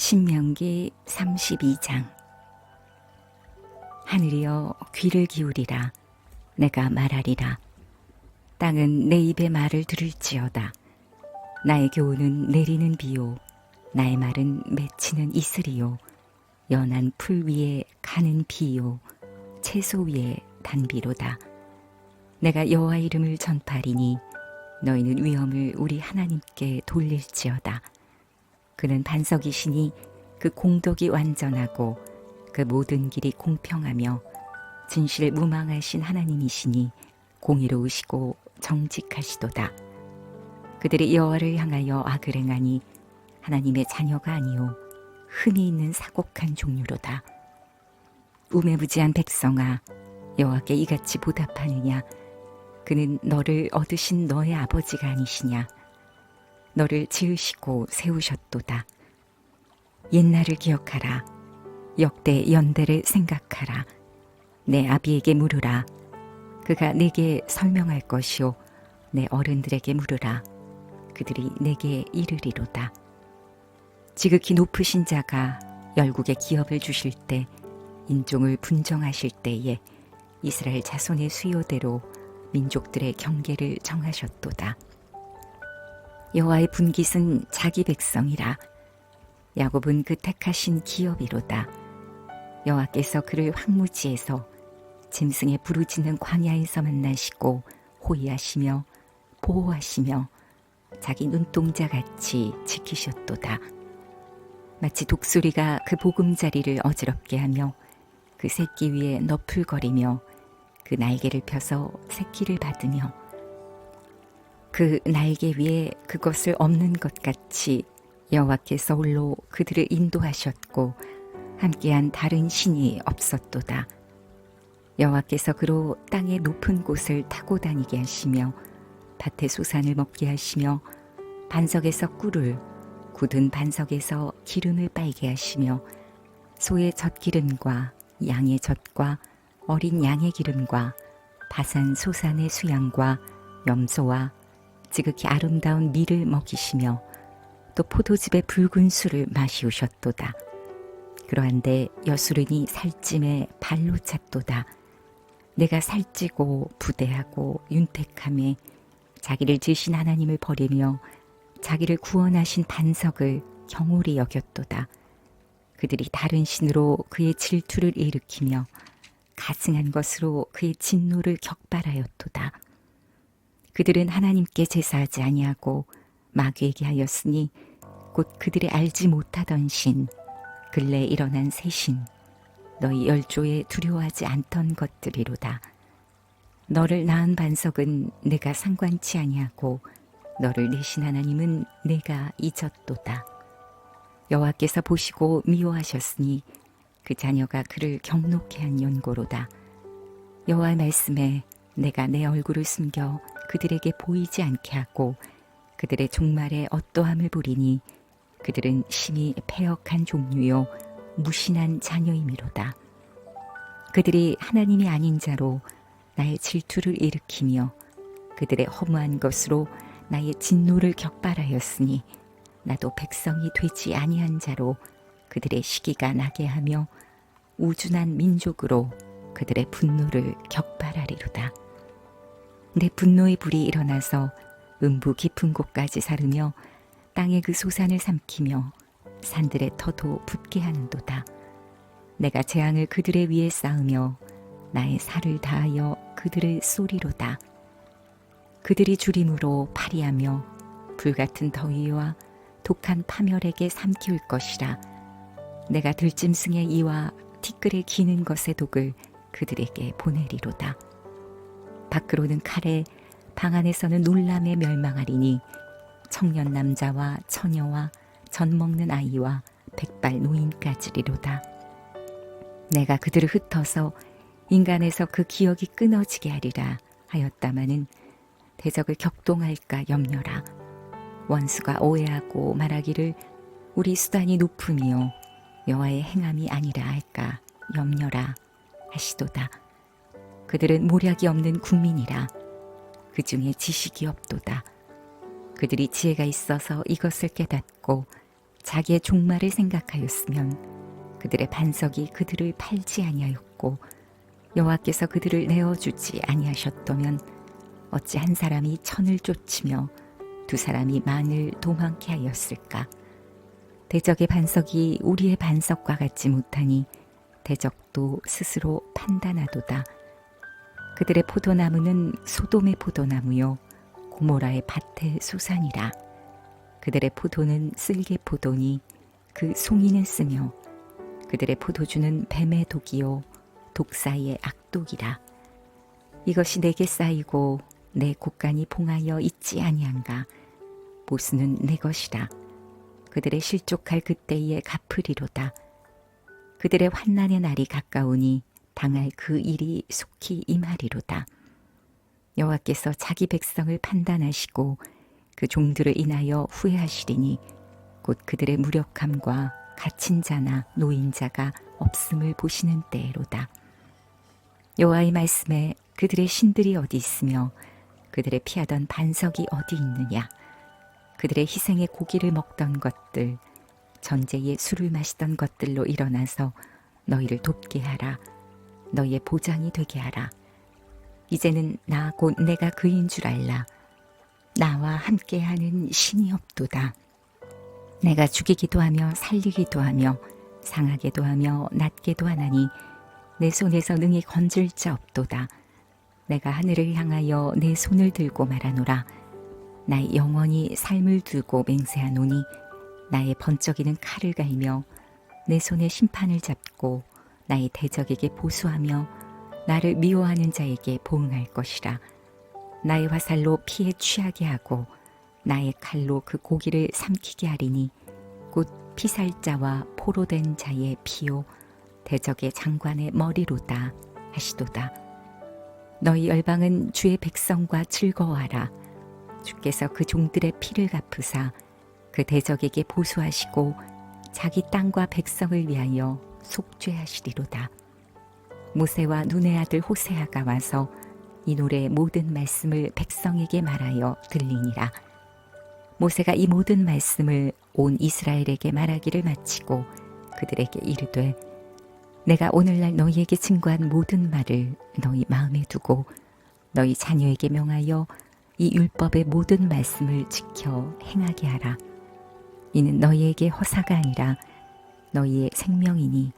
신명기 32장. 하늘이여 귀를 기울이라. 내가 말하리라. 땅은 내 입의 말을 들을지어다. 나의 교훈은 내리는 비요. 나의 말은 맺히는 이슬이요. 연한 풀 위에 가는 비요. 채소 위에 단비로다. 내가 여호와 이름을 전파리니 너희는 위엄을 우리 하나님께 돌릴지어다 그는 반석이시니 그 공덕이 완전하고 그 모든 길이 공평하며 진실 무망하신 하나님이시니 공의로우시고 정직하시도다. 그들이 여호와를 향하여 악을 행하니 하나님의 자녀가 아니요 흠이 있는 사곡한 종류로다. 우매부지한 백성아 여호와께 이같이 보답하느냐 그는 너를 얻으신 너의 아버지가 아니시냐 너를 지으시고 세우셨도다. 옛날을 기억하라. 역대 연대를 생각하라. 내 아비에게 물으라. 그가 내게 설명할 것이요. 내 어른들에게 물으라. 그들이 내게 이르리로다. 지극히 높으신 자가 열국의 기업을 주실 때 인종을 분정하실 때에 이스라엘 자손의 수요대로 민족들의 경계를 정하셨도다. 여호와의 분깃은 자기 백성이라. 야곱은 그 택하신 기업이로다. 여호와께서 그를 황무지에서 짐승의 부르짖는 광야에서 만나시고 호위하시며 보호하시며 자기 눈동자 같이 지키셨도다. 마치 독수리가 그 보금자리를 어지럽게 하며 그 새끼 위에 너풀거리며 그 날개를 펴서 새끼를 받으며 그 날개 위에 그것을 없는 것 같이 여호와께서 홀로 그들을 인도하셨고 함께한 다른 신이 없었도다. 여호와께서 그로 땅의 높은 곳을 타고 다니게 하시며 밭의 소산을 먹게 하시며 반석에서 꿀을 굳은 반석에서 기름을 빨게 하시며 소의 젖기름과 양의 젖과 어린 양의 기름과 바산 소산의 수양과 염소와 지극히 아름다운 밀을 먹이시며 또 포도즙의 붉은 술을 마시우셨도다. 그러한데 여수른이 살찜에 발로 찼도다. 내가 살찌고 부대하고 윤택함에 자기를 지신 하나님을 버리며 자기를 구원하신 반석을 경홀히 여겼도다. 그들이 다른 신으로 그의 질투를 일으키며 가증한 것으로 그의 진노를 격발하였도다. 그들은 하나님께 제사하지 아니하고 마귀에게 하였으니 곧 그들이 알지 못하던 신 근래 일어난 새신 너희 열조에 두려워하지 않던 것들이로다. 너를 낳은 반석은 내가 상관치 아니하고 너를 내신 하나님은 내가 잊었도다. 여호와께서 보시고 미워하셨으니 그 자녀가 그를 경록해 한 연고로다. 여호와의 말씀에 내가 내 얼굴을 숨겨 그들에게 보이지 않게 하고 그들의 종말에 어떠함을 부리니 그들은 심히 패역한 종류요 무신한 자녀이미로다. 그들이 하나님이 아닌 자로 나의 질투를 일으키며 그들의 허무한 것으로 나의 진노를 격발하였으니 나도 백성이 되지 아니한 자로 그들의 시기가 나게 하며 우준한 민족으로 그들의 분노를 격발하리로다. 내 분노의 불이 일어나서 음부 깊은 곳까지 사르며 땅의 그 소산을 삼키며 산들의 터도 붙게 하는도다. 내가 재앙을 그들의 위에 쌓으며 나의 살을 다하여 그들을 쏘리로다. 그들이 주림으로 파리하며 불같은 더위와 독한 파멸에게 삼키울 것이라. 내가 들짐승의 이와 티끌에 기는 것의 독을 그들에게 보내리로다. 밖으로는 칼에 방 안에서는 놀람에 멸망하리니 청년 남자와 처녀와 젖 먹는 아이와 백발 노인까지리로다. 내가 그들을 흩어서 인간에서 그 기억이 끊어지게 하리라 하였다마는 대적을 격동할까 염려라. 원수가 오해하고 말하기를 우리 수단이 높음이요 여호와의 행함이 아니라 할까 염려라 하시도다. 그들은 모략이 없는 국민이라 그 중에 지식이 없도다. 그들이 지혜가 있어서 이것을 깨닫고 자기의 종말을 생각하였으면 그들의 반석이 그들을 팔지 아니하였고 여호와께서 그들을 내어 주지 아니하셨다면 어찌 한 사람이 천을 쫓으며 두 사람이 만을 도망케 하였을까 대적의 반석이 우리의 반석과 같지 못하니 대적도 스스로 판단하도다 그들의 포도나무는 소돔의 포도나무요 고모라의 밭의 수산이라. 그들의 포도는 쓸개 포도니 그 송이는 쓰며 그들의 포도주는 뱀의 독이요 독사의 악독이라. 이것이 내게 쌓이고 내 곳간이 봉하여 있지 아니한가? 보스는 내 것이라. 그들의 실족할 그때에 갚으리로다. 그들의 환난의 날이 가까우니 당할 그 일이 속히 임하리로다. 여호와께서 자기 백성을 판단하시고 그 종들을 인하여 후회하시리니 곧 그들의 무력함과 갇힌 자나 노인자가 없음을 보시는 때로다. 여호와의 말씀에 그들의 신들이 어디 있으며 그들의 피하던 반석이 어디 있느냐? 그들의 희생의 고기를 먹던 것들 전제의 술을 마시던 것들로 일어나서 너희를 돕게 하라 너희의 보장이 되게 하라 이제는 나 곧 내가 그인 줄 알라 나와 함께하는 신이 없도다. 내가 죽이기도 하며 살리기도 하며 상하게도 하며 낫게도 하나니 내 손에서 능히 건질 자 없도다. 내가 하늘을 향하여 내 손을 들고 말하노라. 나의 영원히 삶을 두고 맹세하노니 나의 번쩍이는 칼을 갈며 내 손에 심판을 잡고 나의 대적에게 보수하며 나를 미워하는 자에게 보응할 것이라. 나의 화살로 피에 취하게 하고 나의 칼로 그 고기를 삼키게 하리니 곧 피살자와 포로된 자의 피요 대적의 장관의 머리로다 하시도다. 너희 열방은 주의 백성과 즐거워하라. 주께서 그 종들의 피를 갚으사 그 대적에게 보수하시고 자기 땅과 백성을 위하여 속죄하시리로다. 모세와 눈의 아들 호세아가 와서 이 노래의 모든 말씀을 백성에게 말하여 들리니라. 모세가 이 모든 말씀을 온 이스라엘에게 말하기를 마치고 그들에게 이르되 내가 오늘날 너희에게 증거한 모든 말을 너희 마음에 두고 너희 자녀에게 명하여 이 율법의 모든 말씀을 지켜 행하게 하라. 이는 너희에게 허사가 아니라 너희의 생명이니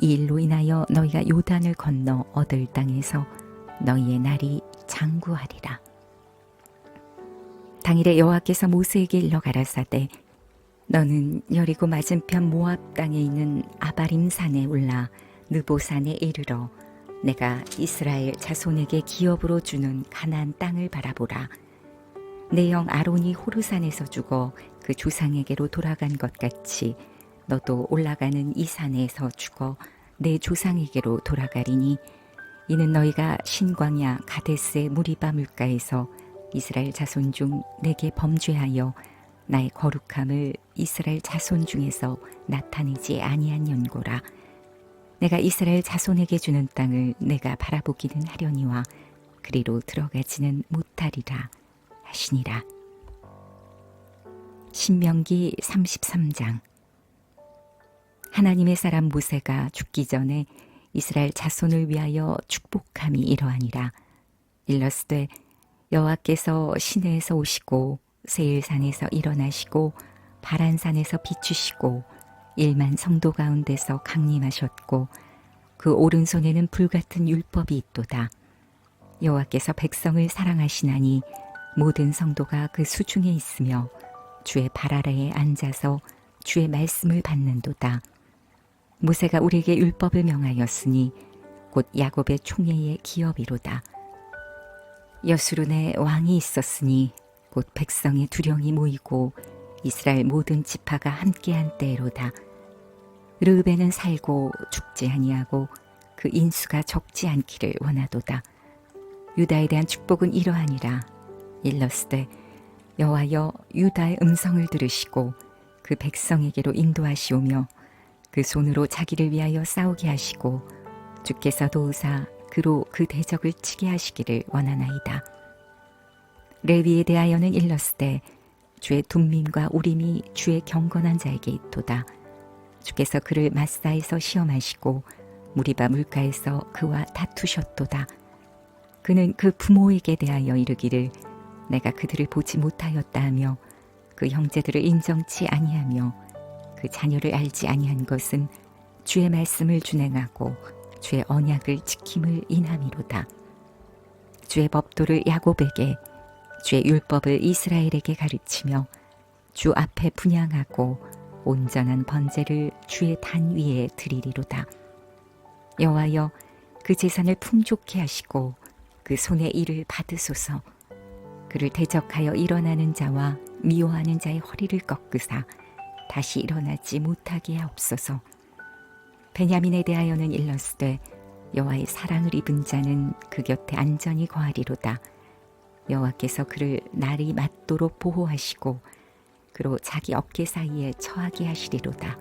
이 일로 인하여 너희가 요단을 건너 얻을 땅에서 너희의 날이 장구하리라. 당일에 여호와께서 모세에게 일러 가라사대 너는 여리고 맞은편 모압 땅에 있는 아바림 산에 올라 느보 산에 이르러 내가 이스라엘 자손에게 기업으로 주는 가나안 땅을 바라보라. 내형 아론이 호르산에서 죽어 그 조상에게로 돌아간 것 같이 너도 올라가는 이 산에서 죽어 내 조상에게로 돌아가리니 이는 너희가 신광야 가데스의 무리바 물가에서 이스라엘 자손 중 내게 범죄하여 나의 거룩함을 이스라엘 자손 중에서 나타내지 아니한 연고라. 내가 이스라엘 자손에게 주는 땅을 내가 바라보기는 하려니와 그리로 들어가지는 못하리라 하시니라. 신명기 33장 하나님의 사람 모세가 죽기 전에 이스라엘 자손을 위하여 축복함이 이러하니라. 일러스되 여호와께서 시내에서 오시고 세일산에서 일어나시고 바란산에서 비추시고 일만 성도 가운데서 강림하셨고 그 오른손에는 불같은 율법이 있도다. 여호와께서 백성을 사랑하시나니 모든 성도가 그 수중에 있으며 주의 발 아래에 앉아서 주의 말씀을 받는도다. 모세가 우리에게 율법을 명하였으니 곧 야곱의 총회의 기업이로다. 여수론에 왕이 있었으니 곧 백성의 두령이 모이고 이스라엘 모든 지파가 함께한 때로다. 르벤은 살고 죽지 아니하고 그 인수가 적지 않기를 원하도다. 유다에 대한 축복은 이러하니라. 일러스되 여호와여 유다의 음성을 들으시고 그 백성에게로 인도하시오며 그 손으로 자기를 위하여 싸우게 하시고 주께서 도우사 그로 그 대적을 치게 하시기를 원하나이다. 레위에 대하여는 일렀으되 주의 둠밈과 우림이 주의 경건한 자에게 있도다. 주께서 그를 마사에서 시험하시고 무리바 물가에서 그와 다투셨도다. 그는 그 부모에게 대하여 이르기를 내가 그들을 보지 못하였다 하며 그 형제들을 인정치 아니하며 그 자녀를 알지 아니한 것은 주의 말씀을 준행하고 주의 언약을 지킴을 인함이로다. 주의 법도를 야곱에게 주의 율법을 이스라엘에게 가르치며 주 앞에 분양하고 온전한 번제를 주의 단 위에 드리리로다. 여호와여 그 재산을 풍족케 하시고 그 손의 일을 받으소서. 그를 대적하여 일어나는 자와 미워하는 자의 허리를 꺾으사 다시 일어나지 못하게 하옵소서. 베냐민에 대하여는 일렀으되 여호와의 사랑을 입은 자는 그 곁에 안전히 거하리로다. 여호와께서 그를 날이 맞도록 보호하시고 그로 자기 어깨 사이에 처하게 하시리로다.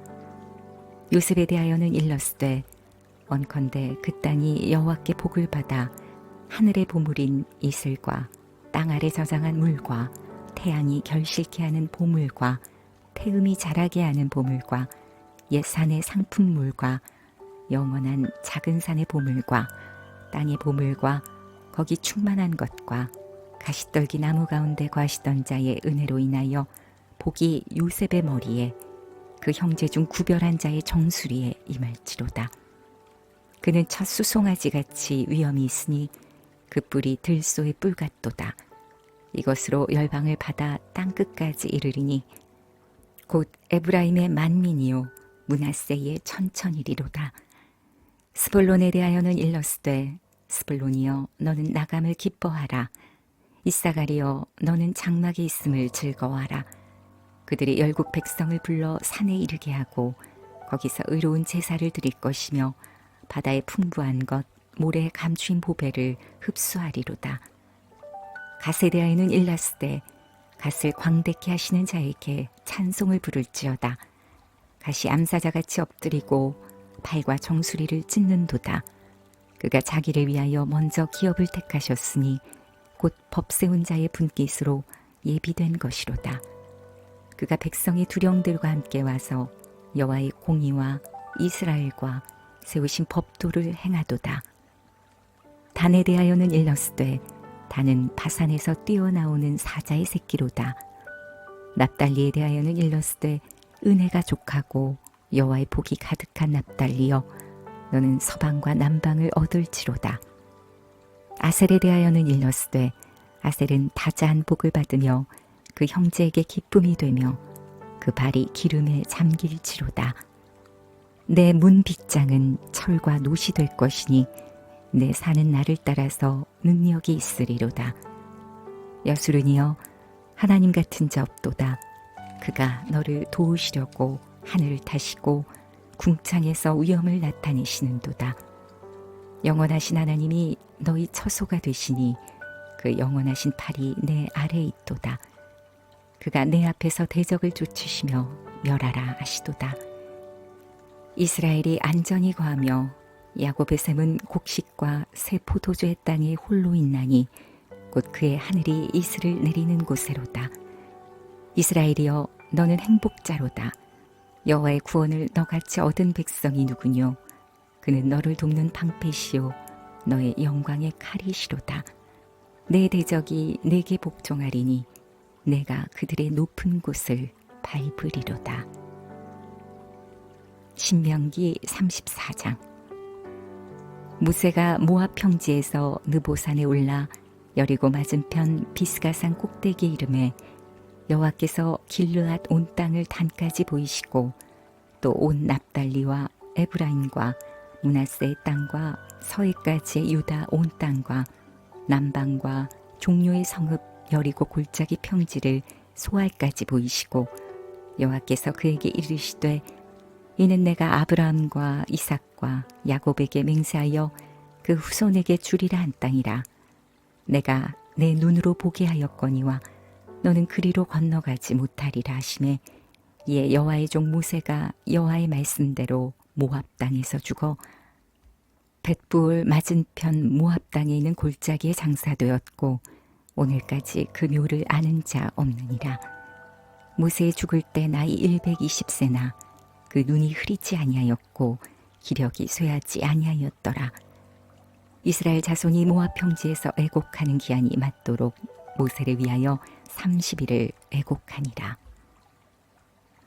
요셉에 대하여는 일렀으되 원컨대 그 땅이 여호와께 복을 받아 하늘의 보물인 이슬과 땅 아래 저장한 물과 태양이 결실케 하는 보물과 태음이 자라게 하는 보물과 옛 산의 상품물과 영원한 작은 산의 보물과 땅의 보물과 거기 충만한 것과 가시떨기 나무 가운데 과시던 자의 은혜로 인하여 복이 요셉의 머리에 그 형제 중 구별한 자의 정수리에 임할지로다. 그는 첫 수송아지 같이 위엄이 있으니 그 뿔이 들소의 뿔 같도다. 이것으로 열방을 받아 땅 끝까지 이르리니 곧 에브라임의 만민이요 문하세의 천천이리로다. 스불론에 대하여는 일렀으되 스불론이여 너는 나감을 기뻐하라. 이사가리여 너는 장막에 있음을 즐거워하라. 그들이 열국 백성을 불러 산에 이르게 하고 거기서 의로운 제사를 드릴 것이며 바다의 풍부한 것 모래 감추인 보배를 흡수하리로다. 갓에 대하여는 일렀으되 갓을 광대케 하시는 자에게 찬송을 부를지어다. 갓이 암사자같이 엎드리고 팔과 정수리를 찢는도다. 그가 자기를 위하여 먼저 기업을 택하셨으니 곧 법세운 자의 분깃으로 예비된 것이로다. 그가 백성의 두령들과 함께 와서 여호와의 공의와 이스라엘과 세우신 법도를 행하도다. 단에 대하여는 일렀으되 단은 바산에서 뛰어나오는 사자의 새끼로다. 납달리에 대하여는 일렀으되 은혜가 족하고 여호와의 복이 가득한 납달리여 너는 서방과 남방을 얻을지로다. 아셀에 대하여는 일렀으되 아셀은 다자한 복을 받으며 그 형제에게 기쁨이 되며 그 발이 기름에 잠길지로다. 내 문 빗장은 철과 노시 될 것이니 내 사는 날을 따라서 능력이 있으리로다. 여수르니여 하나님 같은 자 없도다. 그가 너를 도우시려고 하늘을 타시고 궁창에서 위엄을 나타내시는도다. 영원하신 하나님이 너희 처소가 되시니 그 영원하신 팔이 내 아래에 있도다. 그가 내 앞에서 대적을 쫓으시며 멸하라 하시도다. 이스라엘이 안전히 거하며 야곱의 샘은 곡식과 새 포도주의 땅에 홀로 있나니 곧 그의 하늘이 이슬을 내리는 곳에로다. 이스라엘이여 너는 행복자로다. 여호와의 구원을 너같이 얻은 백성이 누구뇨? 그는 너를 돕는 방패시요 너의 영광의 칼이시로다. 내 대적이 내게 복종하리니 내가 그들의 높은 곳을 밟으리로다. 신명기 34장 무세가 모압 평지에서 느보산에 올라 여리고 맞은편 비스가산 꼭대기 이름에 여호와께서 길르앗 온 땅을 단까지 보이시고 또 온 납달리와 에브라임과 문하세의 땅과 서해까지의 유다 온 땅과 남방과 종료의 성읍 여리고 골짜기 평지를 소알까지 보이시고 여호와께서 그에게 이르시되 이는 내가 아브라함과 이삭과 야곱에게 맹세하여 그 후손에게 주리라 한 땅이라. 내가 내 눈으로 보게 하였거니와 너는 그리로 건너가지 못하리라 하심에 이에 여호와의 종 모세가 여호와의 말씀대로 모압 땅에서 죽어 벳부을 맞은편 모압 땅에 있는 골짜기에 장사되었고 오늘까지 그 묘를 아는 자 없느니라. 모세 죽을 때 나이 120세나 그 눈이 흐리지 아니하였고 기력이 쇠하지 아니하였더라. 이스라엘 자손이 모압 평지에서 애곡하는 기한이 맞도록 모세를 위하여 30일을 애곡하니라.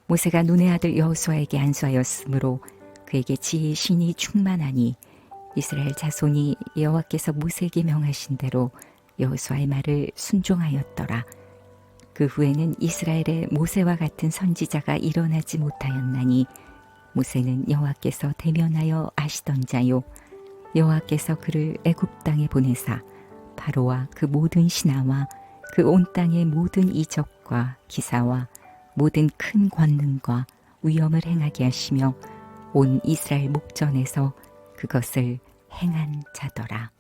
모세가 눈의 아들 여호수아에게 안수하였으므로 그에게 지혜의 신이 충만하니 이스라엘 자손이 여호와께서 모세에게 명하신 대로 여호수아의 말을 순종하였더라. 그 후에는 이스라엘에 모세와 같은 선지자가 일어나지 못하였나니 모세는 여호와께서 대면하여 아시던 자요 여호와께서 그를 애굽 땅에 보내사 바로와 그 모든 신하와 그 온 땅의 모든 이적과 기사와 모든 큰 권능과 위엄을 행하게 하시며 온 이스라엘 목전에서 그것을 행한 자더라.